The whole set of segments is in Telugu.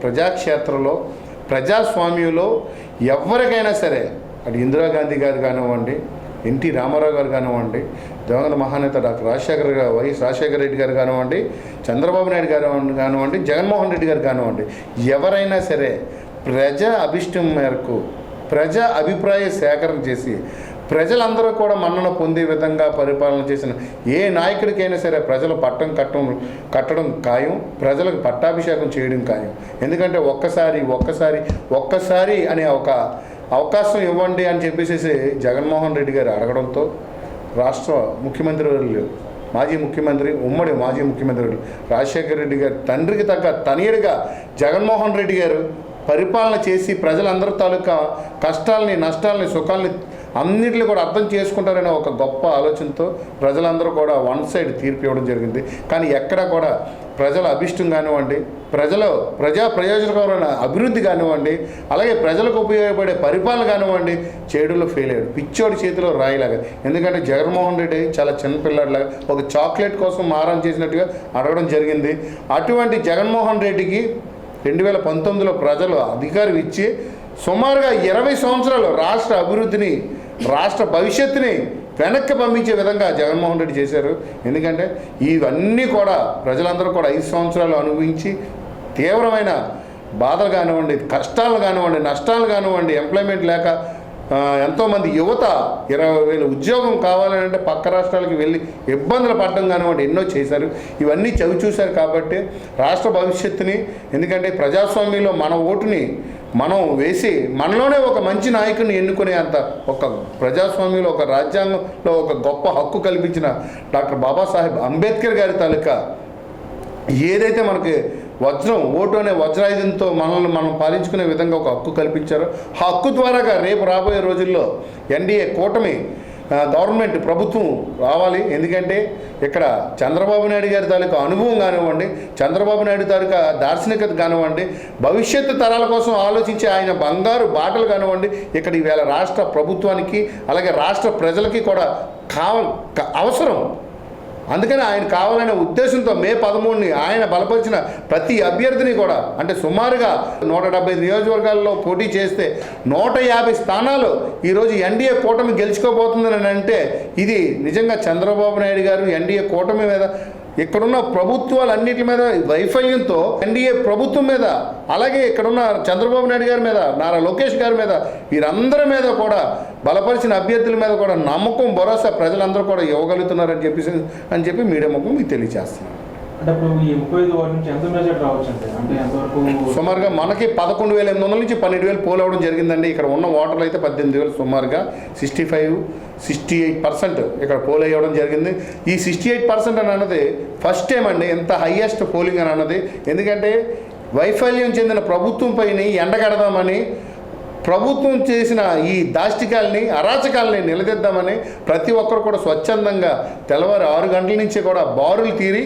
ప్రజాక్షేత్రంలో ప్రజాస్వామ్యంలో ఎవరికైనా సరే అటు ఇందిరాగాంధీ గారు కానివ్వండి ఎన్టీ రామారావు గారు కానివ్వండి దివంగత మహానేత డాక్టర్ రాజశేఖర్ గారు వైఎస్ రాజశేఖర రెడ్డి గారు కానివ్వండి చంద్రబాబు నాయుడు గారు కానివ్వండి జగన్మోహన్ రెడ్డి గారు కానివ్వండి ఎవరైనా సరే ప్రజా అభిష్టం మేరకు ప్రజా అభిప్రాయ సేకరణ చేసి ప్రజలందరూ కూడా మన్నన పొందే విధంగా పరిపాలన చేసిన ఏ నాయకుడికైనా సరే ప్రజలు పట్టం కట్టడం కట్టడం ఖాయం ప్రజలకు పట్టాభిషేకం చేయడం ఖాయం. ఎందుకంటే ఒక్కసారి ఒక్కసారి ఒక్కసారి అనే ఒక అవకాశం ఇవ్వండి అని చెప్పేసి జగన్మోహన్ రెడ్డి గారు అడగడంతో రాష్ట్ర ముఖ్యమంత్రి వర్యులు మాజీ ముఖ్యమంత్రి ఉమ్మడి మాజీ ముఖ్యమంత్రి రాజశేఖర రెడ్డి గారు తండ్రికి తగ్గ తనయుడిగా జగన్మోహన్ రెడ్డి గారు పరిపాలన చేసి ప్రజలందరి తాలూకా కష్టాలని నష్టాలని సుఖాలని అన్నింటిని కూడా అర్థం చేసుకుంటారనే ఒక గొప్ప ఆలోచనతో ప్రజలందరూ కూడా వన్ సైడ్ తీర్పు ఇవ్వడం జరిగింది. కానీ ఎక్కడ కూడా ప్రజల అభిష్టం కానివ్వండి ప్రజల ప్రజా ప్రయోజనకరమైన అభివృద్ధి కానివ్వండి అలాగే ప్రజలకు ఉపయోగపడే పరిపాలన కానివ్వండి చేడులో ఫెయిల్ అయ్యాడు పిచ్చోడి చేతిలో రాయిలాగా. ఎందుకంటే జగన్మోహన్ రెడ్డి చాలా చిన్నపిల్లాడిలాగా ఒక చాక్లెట్ కోసం మారం చేసినట్టుగా అడగడం జరిగింది. అటువంటి జగన్మోహన్ రెడ్డికి రెండు వేల పంతొమ్మిదిలో ప్రజలు అధికారం ఇచ్చి సుమారుగా ఇరవై సంవత్సరాలు రాష్ట్ర అభివృద్ధిని రాష్ట్ర భవిష్యత్తుని వెనక్కి పంపించే విధంగా జగన్మోహన్ రెడ్డి చేశారు. ఎందుకంటే ఇవన్నీ కూడా ప్రజలందరూ కూడా ఐదు సంవత్సరాలు అనుభవించి తీవ్రమైన బాధలు కానివ్వండి కష్టాలు కానివ్వండి నష్టాలు కానివ్వండి ఎంప్లాయ్మెంట్ లేక ఎంతోమంది యువత ఇరవై వేలు ఉద్యోగం కావాలని అంటే పక్క రాష్ట్రాలకు వెళ్ళి ఇబ్బందులు పడడం కానివ్వండి ఎన్నో చేశారు. ఇవన్నీ చవి చూశారు కాబట్టి రాష్ట్ర భవిష్యత్తుని ఎందుకంటే ప్రజాస్వామ్యంలో మన ఓటుని మనం వేసి మనలోనే ఒక మంచి నాయకుని ఎన్నుకునే అంత ఒక ప్రజాస్వామ్యంలో ఒక రాజ్యాంగంలో ఒక గొప్ప హక్కు కల్పించిన డాక్టర్ బాబాసాహెబ్ అంబేద్కర్ గారి తాలూకా ఏదైతే మనకి వజ్రం ఓటు అనే వజ్రాయుధంతో మనల్ని మనం పాలించుకునే విధంగా ఒక హక్కు కల్పించారో ఆ హక్కు ద్వారాగా రేపు రాబోయే రోజుల్లో ఎన్డీఏ కూటమి గవర్నమెంట్ ప్రభుత్వం రావాలి. ఎందుకంటే ఇక్కడ చంద్రబాబు నాయుడు గారి తాలూకా అనుభవం కానివ్వండి చంద్రబాబు నాయుడు తాలూకా దార్శనికత కానివ్వండి భవిష్యత్తు తరాల కోసం ఆలోచించే ఆయన బంగారు బాటలు కానివ్వండి ఇక్కడ ఈవేళ రాష్ట్ర ప్రభుత్వానికి అలాగే రాష్ట్ర ప్రజలకి కూడా కావ అవసరం. అందుకని ఆయన కావాలనే ఉద్దేశంతో మే పదమూడుని ఆయన బలపరిచిన ప్రతి అభ్యర్థిని కూడా అంటే సుమారుగా నూట డెబ్బై నియోజకవర్గాల్లో పోటీ చేస్తే నూట యాభై స్థానాలు ఈరోజు ఎన్డీఏ కూటమి గెలుచుకోబోతుందని అంటే ఇది నిజంగా చంద్రబాబు నాయుడు గారు ఎన్డీఏ కూటమి మీద ఇక్కడున్న ప్రభుత్వాలు అన్నిటి మీద వైఫల్యంతో ఎన్డీఏ ప్రభుత్వం మీద అలాగే ఇక్కడున్న చంద్రబాబు నాయుడు గారి మీద నారా లోకేష్ గారి మీద వీరందరి మీద కూడా బలపరిచిన అభ్యర్థుల మీద కూడా నమ్మకం భరోసా ప్రజలందరూ కూడా ఇవ్వగలుగుతున్నారని చెప్పేసి అని చెప్పి మీడియా ముఖం మీకు తెలియజేస్తున్నాను అంటే ఇప్పుడు ఈ ముప్పై ఐదు నుంచి ఎంత రావచ్చు అంటే అంటే ఎంతవరకు సుమారుగా మనకి పదకొండు వేల ఎనిమిది వందల నుంచి పన్నెండు వేలు పోల్ అవ్వడం జరిగిందండి. ఇక్కడ ఉన్న ఓటర్లు అయితే పద్దెనిమిది వేలు సుమారుగా sixty five sixty eight percent ఇక్కడ పోల్ అయ్యడం జరిగింది. ఈ సిక్స్టీ ఎయిట్ పర్సెంట్ అని అన్నది ఫస్ట్ టైం అండి ఎంత హయ్యెస్ట్ పోలింగ్ అని అన్నది. ఎందుకంటే వైఫల్యం చెందిన ప్రభుత్వం పైన ఎండగడదామని ప్రభుత్వం చేసిన ఈ దాష్టికాల్ని అరాచకాలని నిలదీద్దామని ప్రతి ఒక్కరు కూడా స్వచ్ఛందంగా తెల్లవారు ఆరు గంటల నుంచి కూడా బారులు తీరి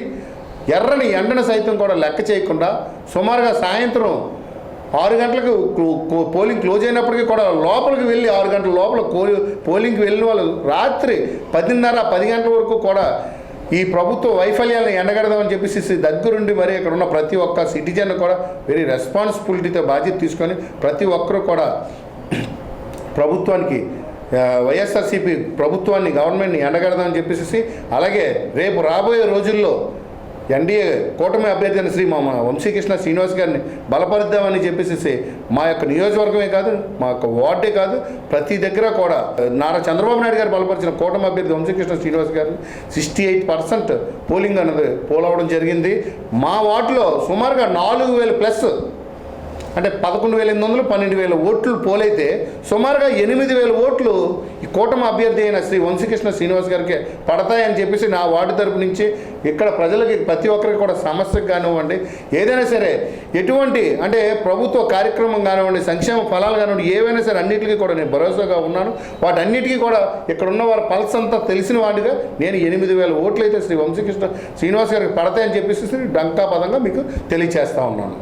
ఎర్రని ఎండను సైతం కూడా లెక్క చేయకుండా సుమారుగా సాయంత్రం ఆరు గంటలకు పోలింగ్ క్లోజ్ అయినప్పటికీ కూడా లోపలికి వెళ్ళి ఆరు గంటల లోపల పోలింగ్కి వెళ్ళిన వాళ్ళు రాత్రి పదిన్నర పది గంటల వరకు కూడా ఈ ప్రభుత్వ వైఫల్యాలను ఎండగడదామని చెప్పేసి దగ్గరుండి మరి ఇక్కడ ఉన్న ప్రతి ఒక్క సిటిజన్ కూడా వెరీ రెస్పాన్సిబిలిటీతో బాధ్యత తీసుకొని ప్రతి ఒక్కరూ కూడా ప్రభుత్వానికి వైఎస్ఆర్సీపీ ప్రభుత్వాన్ని గవర్నమెంట్ని ఎండగడదామని చెప్పేసి అలాగే రేపు రాబోయే రోజుల్లో ఎన్డీఏ కూటమి అభ్యర్థి అయిన శ్రీ మా వంశీకృష్ణ శ్రీనివాస్ గారిని బలపరుద్దామని చెప్పేసి మా యొక్క నియోజకవర్గమే కాదు మా యొక్క వార్డే కాదు ప్రతి దగ్గర కూడా నారా చంద్రబాబు నాయుడు గారు బలపరిచిన కూటమి అభ్యర్థి వంశీకృష్ణ శ్రీనివాస్ గారిని సిక్స్టీ ఎయిట్ పర్సెంట్ పోలింగ్ అన్నది పోల్ అవ్వడం జరిగింది. మా వార్డులో సుమారుగా నాలుగు వేల ప్లస్ అంటే పదకొండు వేల ఎనిమిది వందలు పన్నెండు వేల ఓట్లు పోలైతే సుమారుగా ఎనిమిది వేల ఓట్లు ఈ కూటమి అభ్యర్థి అయిన శ్రీ వంశీకృష్ణ శ్రీనివాస్ గారికి పడతాయని చెప్పేసి నా వార్డు తరపు నుంచి ఇక్కడ ప్రజలకి ప్రతి ఒక్కరికి కూడా సమస్యకు కానివ్వండి ఏదైనా సరే ఎటువంటి అంటే ప్రభుత్వ కార్యక్రమం కానివ్వండి సంక్షేమ ఫలాలు కానివ్వండి ఏవైనా సరే అన్నిటికీ కూడా నేను భరోసాగా ఉన్నాను. వాటన్నిటికీ కూడా ఇక్కడ ఉన్న వారి పల్స్ అంతా తెలిసిన వాడిగా నేను ఎనిమిది వేల ఓట్లు అయితే శ్రీ వంశీకృష్ణ శ్రీనివాస్ గారికి పడతాయని చెప్పేసి డంకా పదంగా మీకు తెలియచేస్తా ఉన్నాను.